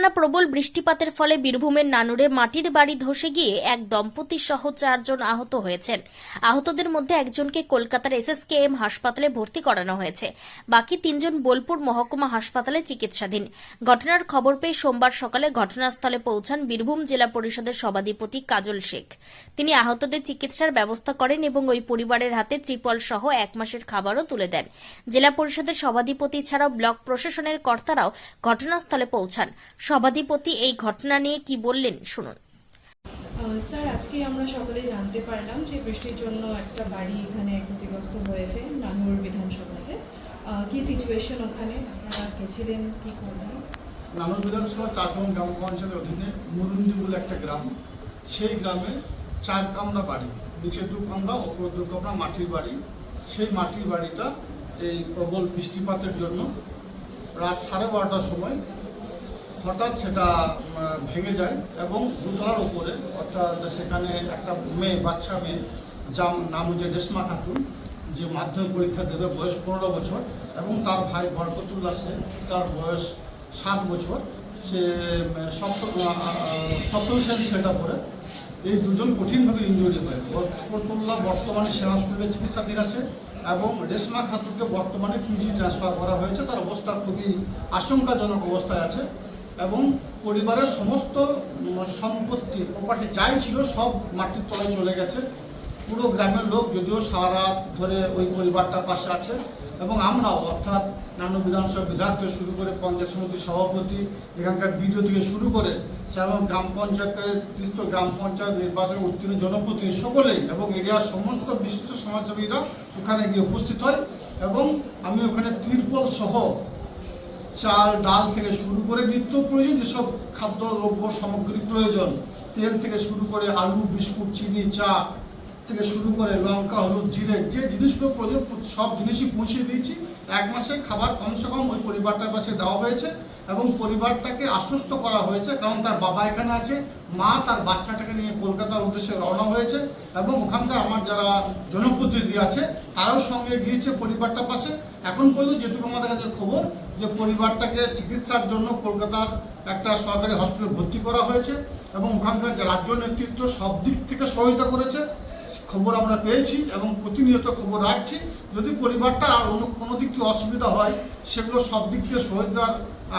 একটানা প্রবল বৃষ্টিপাতের ফলে বীরভূমের নানুরে মাটির বাড়ি ধসে গিয়ে এক দম্পতি সহ চারজন আহত হয়েছেন। আহতদের মধ্যে একজনকে কলকাতার এসএসকেএম হাসপাতালে ভর্তি করানো হয়েছে। বাকি তিনজন বোলপুর মহকুমা হাসপাতালে চিকিৎসাধীন। ঘটনার খবর পেয়ে সোমবার সকালে ঘটনাস্থলে পৌঁছান বীরভূম জেলা পরিষদের সভাধিপতি কাজল শেখ। তিনি আহতদের চিকিৎসার ব্যবস্থা করেন এবং ওই পরিবারের হাতে ত্রিপল সহ এক মাসের খাবারও তুলে দেন। জেলা পরিষদের সভাধিপতি ছাড়াও ব্লক প্রশাসনের কর্তারাও ঘটনাস্থলে পৌঁছান। সভাধিপতি এই ঘটনা নিয়ে কি বললেন? শুনুন। স্যার আজকে আমরা সকলে জানতে পারলাম যে বৃষ্টির জন্য একটা বাড়ি এখানে ক্ষতিগ্রস্ত হয়েছে নানুর বিধানসভাতে। কি সিচুয়েশন ওখানে? আপনারা গেছিলেন কি করলেন নানুর বিধানসভা চারগ্রাম গ্রাম পঞ্চায়েতের অধীনে মুরুন্দি বলে একটা গ্রাম। সেই গ্রামে চার কামরা বাড়ি নিচে দু কামরা ওপর দু কামরা মাটির বাড়ি। সেই মাটির বাড়িটা এই প্রবল বৃষ্টিপাতের জন্য রাত সাড়ে বারোটার সময় হঠাৎ সেটা ভেঙে যায় এবং দুতলার উপরে, অর্থাৎ সেখানে একটা মেয়ে, বাচ্চা মেয়ে, যার নাম হচ্ছে রেশমা খাতুন, যে মাধ্যমিক পরীক্ষা দেবে, বয়স পনেরো বছর এবং তার ভাই বরকতুল্লাহ সেন তার বয়স সাত বছর। সে সপ্তম সপ্তম শ্রেণি সেটা পড়ে। এই দুজন কঠিনভাবে ইঞ্জুরি হয় বরকতুল্লাহ বর্তমানে সেনা হসপিটালে চিকিৎসাধীন আছে এবং রেশমা খাতুনকে বর্তমানে পিজি ট্রান্সফার করা হয়েছে। তার অবস্থা খুবই আশঙ্কাজনক অবস্থায় আছে। এবং পরিবারের সমস্ত সম্পত্তি প্রপার্টি যাই ছিল সব মাটির তলায় চলে গেছে। পুরো গ্রামের লোক যদিও সারা রাত ধরে ওই পরিবারটার পাশে আছে। এবং আমরাও অর্থাৎ নানু বিধানসভা বিধায়ক থেকে শুরু করে পঞ্চায়েত সমিতির সভাপতি, এখানকার বিডিও থেকে শুরু করে এবং গ্রাম পঞ্চায়েতের তিস্ত গ্রাম পঞ্চায়েত নির্বাচনে উত্তীর্ণ জনপ্রতিনিধি সকলেই এবং এরিয়ার সমস্ত বিশিষ্ট সমাজসেবীরা ওখানে গিয়ে উপস্থিত হয়। এবং আমি ওখানে তিরপল সহ চাল, ডাল থেকে শুরু করে নিত্য প্রয়োজন, যেসব খাদ্য, দ্রব্য সামগ্রী প্রয়োজন, তেল থেকে শুরু করে আলু, বিস্কুট, চিনি, চা থেকে শুরু করে লঙ্কা, হলুদ, জিরে, যে জিনিসগুলো প্রয়োজন সব জিনিসই পৌঁছে দিয়েছি। এক মাসে খাবার কমসে কম ওই পরিবারটার কাছে দেওয়া হয়েছে এবং পরিবারটাকে আশ্বস্ত করা হয়েছে, কারণ তার বাবা এখানে আছে, মা তার বাচ্চাটাকে নিয়ে কলকাতার উদ্দেশ্যে রওনা হয়েছে এবং ওখানকার আমার যারা জনপ্রতিনিধি আছে, তারাও সঙ্গে গিয়েছে পরিবারটার পাশে। এখন পর্যন্ত যেটুকু আমাদের কাছে খবর যে পরিবারটাকে চিকিৎসার জন্য কলকাতার একটা সরকারি হসপিটালে ভর্তি করা হয়েছে এবং ওখানকার যে রাজ্য নেতৃত্ব সব দিক থেকে সহায়তা করেছে, খবর আমরা পেয়েছি এবং প্রতিনিয়ত খবর রাখছি। যদি পরিবারটা আর অন্য কোনো দিক থেকে অসুবিধা হয়, সেগুলো সব দিক থেকে সহায়তার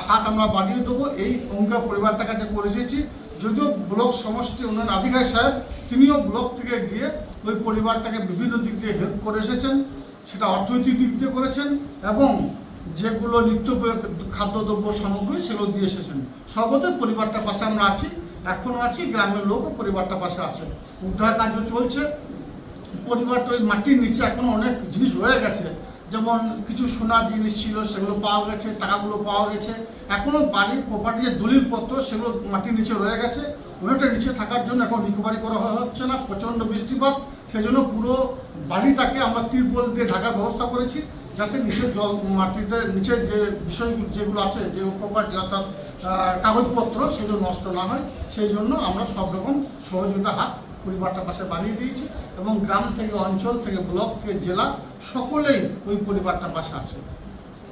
হাত আমরা বাড়িয়ে দেবো। এই অঙ্গীকার পরিবারটার কাছে করে এসেছি, যদিও ব্লক সমষ্টি উন্নয়ন আধিকারিক সাহেব, তিনিও ব্লক থেকে গিয়ে ওই পরিবারটাকে বিভিন্ন দিক দিয়ে হেল্প করে এসেছেন, সেটা অর্থনৈতিক দিক দিয়ে করেছেন এবং যেগুলো নিত্য খাদ্যদ্রব্য সামগ্রী সেগুলো দিয়ে এসেছেন। সর্বতই পরিবারটার পাশে আমরা আছি এখনও আছি, গ্রামের লোকও পরিবারটার পাশে আছে। উদ্ধার কার্য চলছে, পরিবারটা ওই মাটির নিচে এখনও অনেক জিনিস রয়ে গেছে। যেমন কিছু সোনার জিনিস ছিল, সেগুলো পাওয়া গেছে, টাকাগুলো পাওয়া গেছে। এখনও বাড়ির প্রপার্টি যে দলিলপত্র সেগুলো মাটির নিচে রয়ে গেছে। ওনাটা নিচে থাকার জন্য এখন রিকভারি করা হচ্ছে না, প্রচণ্ড বৃষ্টিপাত। সেজন্য পুরো বাড়িটাকে আমরা তিরপল দিয়ে ঢাকার ব্যবস্থা করেছি। যাতে নিচের জল, মাটিতে নিচে যে বিষয়গুলো যেগুলো আছে, যে প্রপার্টি অর্থাৎ কাগজপত্র, সেগুলো নষ্ট না হয়। সেই জন্য আমরা সব রকম সহযোগিতা হাত পরিবারটার পাশে বানিয়ে দিয়েছি এবং গ্রাম থেকে, অঞ্চল থেকে, ব্লক থেকে, জেলা, সকলেই ওই পরিবারটার পাশে আছে।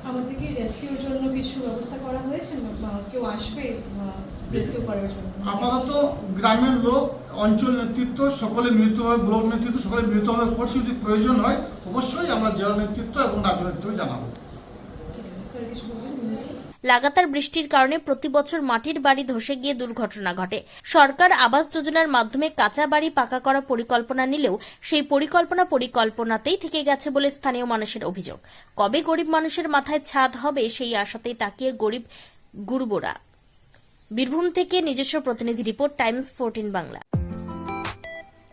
আমাদের কি রেস্কিউর জন্য কিছু ব্যবস্থা করা হয়েছে? কেউ আসবে রেস্কিউ করার জন্য? আপাতত গ্রামের লোক, অঞ্চল নেতৃত্ব, সকলে মিলিতভাবে, ব্লক নেতৃত্ব, সকলে মিলিতভাবে করছি যদি প্রয়োজন হয়, অবশ্যই আমরা জেলা নেতৃত্ব এবং রাজ্য নেতৃত্ব জানাব ঠিক আছে স্যার কিছু বলবেন মিনিস্টার? লাগাতার বৃষ্টির কারণে প্রতি বছর মাটির বাড়ি ধসে গিয়ে দুর্ঘটনা ঘটে। সরকার আবাস যোজনার মাধ্যমে কাঁচা বাড়ি পাকা করার পরিকল্পনা নিলেও সেই পরিকল্পনা পরিকল্পনাতেই থেকে গেছে বলে স্থানীয় মানুষের অভিযোগ। কবে গরিব মানুষের মাথায় ছাদ হবে সেই আশাতেই তাকিয়ে গরিব গুরুবোরা। বীরভূম থেকে নিজস্ব প্রতিনিধি report, Times Fourteen Bangla.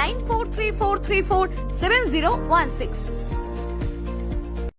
9434347016.